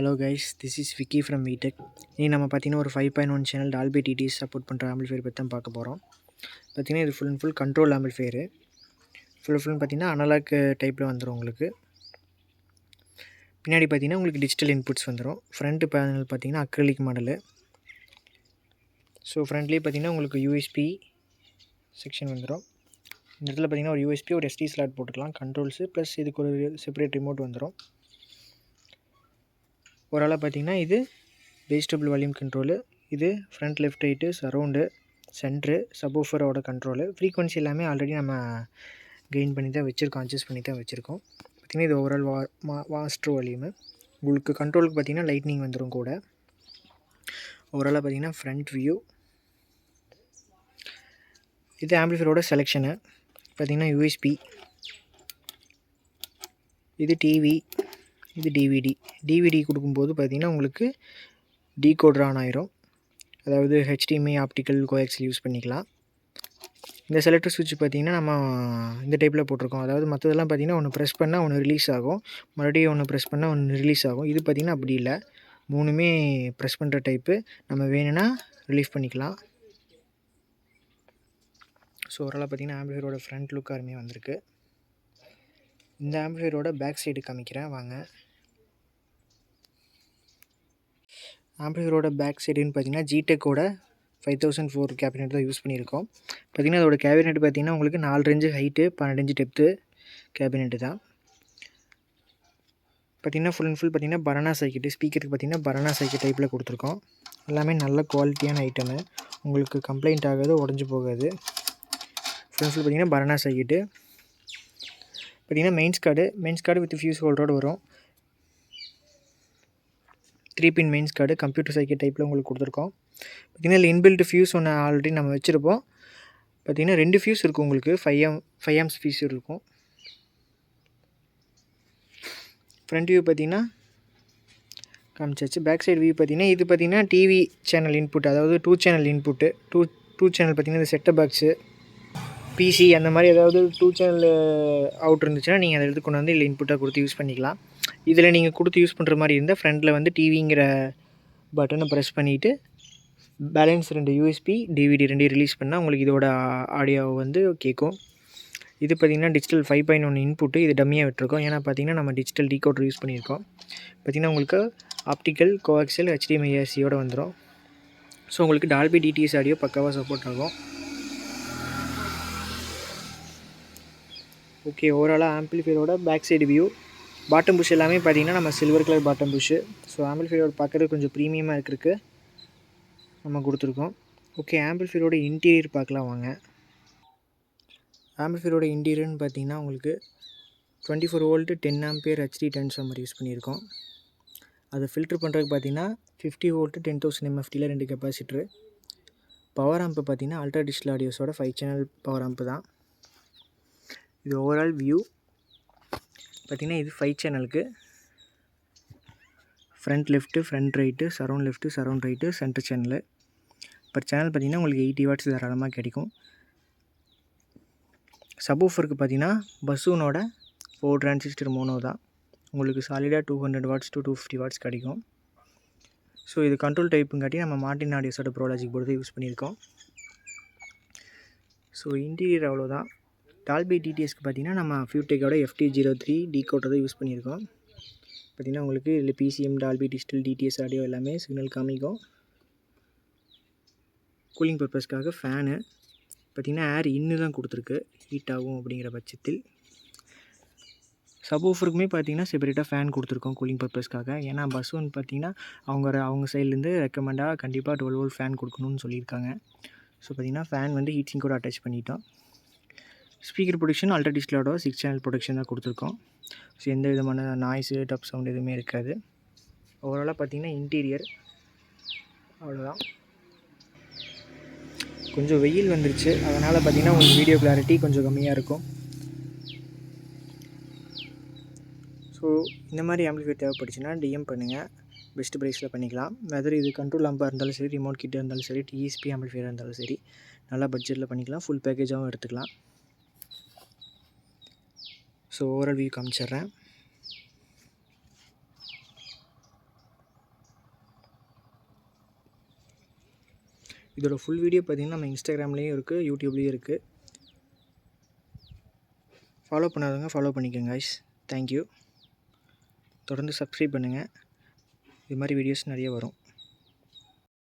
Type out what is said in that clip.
Hello guys this is Vicky from Vtech இனி நம்ம பார்த்திங்கன்னா ஒரு five point one channel Dolby DTS support பண்ணுற ஆம்பிள்ஃபேர் பற்றி தான் பார்க்க போகிறோம் பார்த்தீங்கன்னா இது full and full control amplifier full ஃபுல்னு பார்த்திங்கன்னா அனலாக் டைப்பில் வந்துடும் உங்களுக்கு. பின்னாடி பார்த்தீங்கன்னா உங்களுக்கு டிஜிட்டல் இன்புட்ஸ் வந்துடும் ஃப்ரண்ட் பேனல் பார்த்தீங்கன்னா அக்ரலிக் மாடலு ஸோ ஃப்ரண்ட்லேயே பார்த்தீங்கன்னா உங்களுக்கு யூஎஸ்பி செக்ஷன் வந்துடும் இந்த இடத்துல பார்த்தீங்கன்னா ஒரு யூஎஸ்பி ஒரு எஸ்டி ஸ்லாட் போட்டுக்கலாம். கண்ட்ரோல்ஸு ப்ளஸ் இதுக்கு ஒரு செப்பரேட் ரிமோட் வந்துடும் ஓரளவு பார்த்தீங்கன்னா இது பேஸ்டபிள் வால்யூம் கண்ட்ரோலு இது front left right surround centre சப்வூஃபரோட control frequency எல்லாமே ஆல்ரெடி நம்ம கெயின் பண்ணி தான் வச்சுருக்கோம் அட்ஜஸ்ட் பண்ணி தான் வச்சுருக்கோம். பார்த்திங்கன்னா இது ஓவரால் வா மா வாஸ்ட்ரு வால்யூமு உங்களுக்கு கண்ட்ரோலுக்கு பார்த்திங்கன்னா லைட்னிங் வந்துடும் கூட. ஓவராலாக பார்த்திங்கன்னா ஃப்ரண்ட் வியூ இது ஆம்பிளிஃபரோட செலெக்ஷனு பார்த்திங்கன்னா யூஎஸ்பி இது டிவி இது டிவிடி டிவிடி கொடுக்கும்போது பார்த்திங்கன்னா உங்களுக்கு டீகோடர் ஆன் ஆயிரும் அதாவது ஹெச்டிஎம்ஐ ஆப்டிக்கல் கோஎக்ஸில் யூஸ் பண்ணிக்கலாம். இந்த செலக்டர் சுவிட்ச் பார்த்திங்கன்னா நம்ம இந்த டைப்பில் போட்டிருக்கோம். அதாவது மற்றதெல்லாம் பார்த்திங்கன்னா ஒன்று ப்ரெஸ் பண்ணால் ஒன்று ரிலீஸ் ஆகும். மறுபடியும் ஒன்று ப்ரெஸ் பண்ணால் ஒன்று ரிலீஸ் ஆகும். இது பார்த்திங்கன்னா அப்படி இல்லை. மூணுமே ப்ரெஸ் பண்ணுற டைப்பு நம்ம வேணும்னா ரிலீஃப் பண்ணிக்கலாம். ஸோ ஓரளவு பார்த்திங்கன்னா ஆம்பிளிஃபையரோட ஃப்ரண்ட் லுக் அருமையாக வந்திருக்கு. இந்த ஆம்பிளிஃபையரோட பேக் சைடு காமிக்கிறேன். வாங்க. ஆம்ப்ளிஃபையரோட பேக் சைடுன்னு பார்த்தீங்கன்னா ஜிடெக்கோட ஃபைவ் தௌசண்ட் ஃபோர் கேபினெட் தான் யூஸ் பண்ணியிருக்கோம். பார்த்திங்கன்னா அதோட கேபினெட் பார்த்திங்கன்னா உங்களுக்கு நாலு ரெஞ்சு ஹைட்டு பன்னெண்டு இன்ச்சு டெப்த்து கேபினெட்டு தான். பார்த்திங்கன்னா ஃபுல் அண்ட் ஃபுல் பார்த்திங்கன்னா பரணா சைக்கிட்டு ஸ்பீக்கருக்கு பார்த்திங்கன்னா பரணா சைக்கிட் டைப்பில் கொடுத்துருக்கோம். எல்லாமே நல்ல குவாலிட்டியான ஐட்டமு உங்களுக்கு கம்ப்ளைண்ட் ஆகாது உடஞ்சி போகாது. ஃபுல் அண்ட் ஃபுல் பார்த்திங்கன்னா பரணா சைக்கிட்டு பார்த்திங்கன்னா mains cord mains cord with fuse ஹோல்டரோடு வரும். Three pin mains cord computer cycle டைப்பில் உங்களுக்கு கொடுத்துருக்கோம். பார்த்திங்கன்னா இல்லை இன்பில்ட் ஃபியூஸ் ஒன்று ஆல்ரெடி நம்ம வச்சுருப்போம். பார்த்திங்கன்னா ரெண்டு ஃபியூஸ் இருக்கும் உங்களுக்கு. Five M five Ms fuse இருக்கும். ஃப்ரண்ட் வியூ பார்த்திங்கன்னா காமிச்சாச்சு. பேக் சைடு வியூ பார்த்திங்கன்னா இது பார்த்திங்கன்னா டிவி சேனல் இன்புட் அதாவது two channel input two two channel பார்த்திங்கன்னா இந்த செட்டப் பாக்ஸு பிசி அந்த மாதிரி ஏதாவது டூ சேனல் அவுட் இருந்துச்சுன்னா நீங்கள் அதை எடுத்து கொண்டு வந்து இல்லை இன்புட்டாக கொடுத்து யூஸ் பண்ணிக்கலாம். இதில் நீங்கள் கொடுத்து யூஸ் பண்ணுற மாதிரி இருந்தால் ஃப்ரண்ட்டில் வந்து டிவிங்கிற பட்டனை ப்ரெஸ் பண்ணிவிட்டு பேலன்ஸ் ரெண்டு யூஎஸ்பி டிவிடி ரெண்டையும் ரிலீஸ் பண்ணால் உங்களுக்கு இதோட ஆடியோ வந்து கேட்கும். இது பார்த்திங்கன்னா digital five point one input இது டம்மியாக விட்டுருக்கோம். ஏன்னா பார்த்திங்கன்னா நம்ம டிஜிட்டல் டீகோடர் யூஸ் பண்ணியிருக்கோம். பார்த்திங்கன்னா உங்களுக்கு ஆப்டிக்கல் கோஆக்சல் ஹெச்டிஎம்ஐஎஸ்சியோடு வந்துடும் ஸோ உங்களுக்கு டால்பி டிடிஎஸ் ஆடியோ பக்காவாக சப்போர்ட் ஆகும். ஓகே ஓவராலாக ஆம்பிளிஃபையரோட back side view bottom push எல்லாமே பார்த்தீங்கன்னா நம்ம silver colour bottom push so ஆம்பிள்ஃபீரோட பார்க்குறது கொஞ்சம் ப்ரீமியமாக இருக்கிறதுக்கு நம்ம கொடுத்துருக்கோம். ஓகே ஆம்பிள்ஃபீரோட இன்டீரியர் பார்க்கலாம் வாங்க. ஆம்பிள்ஃபீரோட இன்டீரியர்னு பார்த்தீங்கன்னா உங்களுக்கு twenty four volt ten ampere HD transformer use பண்ணியிருக்கோம். அதை ஃபில்ட்ரு பண்ணுறதுக்கு பார்த்தீங்கன்னா ஃபிஃப்டி வோல்ட்டு டென் தௌசண்ட் எம்எஃப்டியில் ரெண்டு கெப்பாசிட்டரு பவர் ஆம்பு பார்த்தீங்கன்னா அல்ட்ரா டிஜிட்டல் ஆடியோஸோட ஃபைவ் சேனல் பவர் ஆம்பு தான். இது ஓவரால் வியூ பார்த்திங்கன்னா இது ஃபைவ் சேனலுக்கு front left front right surround left surround right centre channel per channel பார்த்திங்கன்னா உங்களுக்கு எயிட்டி வாட்ஸ் தாராளமாக கிடைக்கும். சபூஃபருக்கு பார்த்திங்கன்னா பஸ்ஸூனோட ஃபோர் டிரான்சிஸ்டர் மோனோ தான். உங்களுக்கு சாலிடாக two hundred watts to two fifty watts கிடைக்கும். ஸோ இது கண்ட்ரோல் டைப்புங்காட்டி நம்ம மார்டின் ஆடியோஸோட ப்ரோலாஜிக் போர்டு யூஸ் பண்ணியிருக்கோம். ஸோ இன்டீரியர் அவ்வளோதான் டால்பி டிடிஎஸ்க்கு பார்த்தீங்கன்னா நம்ம ஃபியூடெக்கோட எஃப்டி ஜீரோ த்ரீ டி தான் யூஸ் பண்ணியிருக்கோம். பார்த்திங்கன்னா உங்களுக்கு இதில் PCM Dolby digital DTS audio எல்லாமே சிக்னல் காமிக்கும். கூலிங் பர்பஸ்க்காக ஃபேனு. பார்த்திங்கன்னா ஏர் இன்னு தான் கொடுத்துருக்கு. ஹீட் ஆகும் அப்படிங்கிற பட்சத்தில். சப்வூஃபருக்குமே பார்த்தீங்கன்னா செப்பரேட்டாக ஃபேன் கொடுத்துருக்கோம் கூலிங் பர்பஸ்க்காக. ஏன்னா பஸ் ஒன் பார்த்திங்கன்னா அவங்க அவங்க சைட்லேருந்து ரெக்கமெண்டாக கண்டிப்பாக டுவெல் வோல்ட் ஃபேன் கொடுக்கணும்னு சொல்லியிருக்காங்க. ஸோ பார்த்திங்கன்னா ஃபேன் வந்து ஹீட் கூட அட்டாச் பண்ணிட்டோம். ஸ்பீக்கர் ப்ரொடக்ஷன் அல்ட்ரா டிஸ்பிளோட சிக்ஸ் சேனல் ப்ரொடக்ஷன் தான் கொடுத்துருக்கோம். ஸோ எந்த விதமான நாய்ஸு டப் சவுண்ட் எதுவுமே இருக்காது. ஓவராலாக பார்த்தீங்கன்னா இன்டீரியர் அவ்வளோதான் கொஞ்சம் வெயில் வந்துருச்சு. அதனால் பார்த்திங்கன்னா உங்களுக்கு வீடியோ கிளாரிட்டி கொஞ்சம் கம்மியாக இருக்கும். ஸோ இந்த மாதிரி ஆம்பிளிஃபையர் தேவைப்பட்டுச்சுன்னா டிஎம் பண்ணுங்கள் பெஸ்ட் ப்ரைஸில் பண்ணிக்கலாம். வெதர் இது கண்ட்ரோல் அம்பாக இருந்தாலும் சரி ரிமோட் கிட்ட இருந்தாலும் சரி டிஎஸ்பி ஆம்பிளிஃபையர் இருந்தாலும் சரி நல்லா பட்ஜெட்டில் பண்ணிக்கலாம். ஃபுல் பேக்கேஜாகவும் எடுத்துக்கலாம். ஸோ ஓவரால் வியூ காமிச்சிட்றேன். இதோட ஃபுல் வீடியோ பார்த்தீங்கன்னா நம்ம இன்ஸ்டாகிராம்லேயும் இருக்குது யூடியூப்லேயும் இருக்குது ஃபாலோ பண்ணாதவங்க ஃபாலோ பண்ணிக்கோங்க கைஸ் தேங்க்யூ தொடர்ந்து சப்ஸ்கிரைப் பண்ணுங்கள் இது மாதிரி வீடியோஸ் நிறைய வரும்.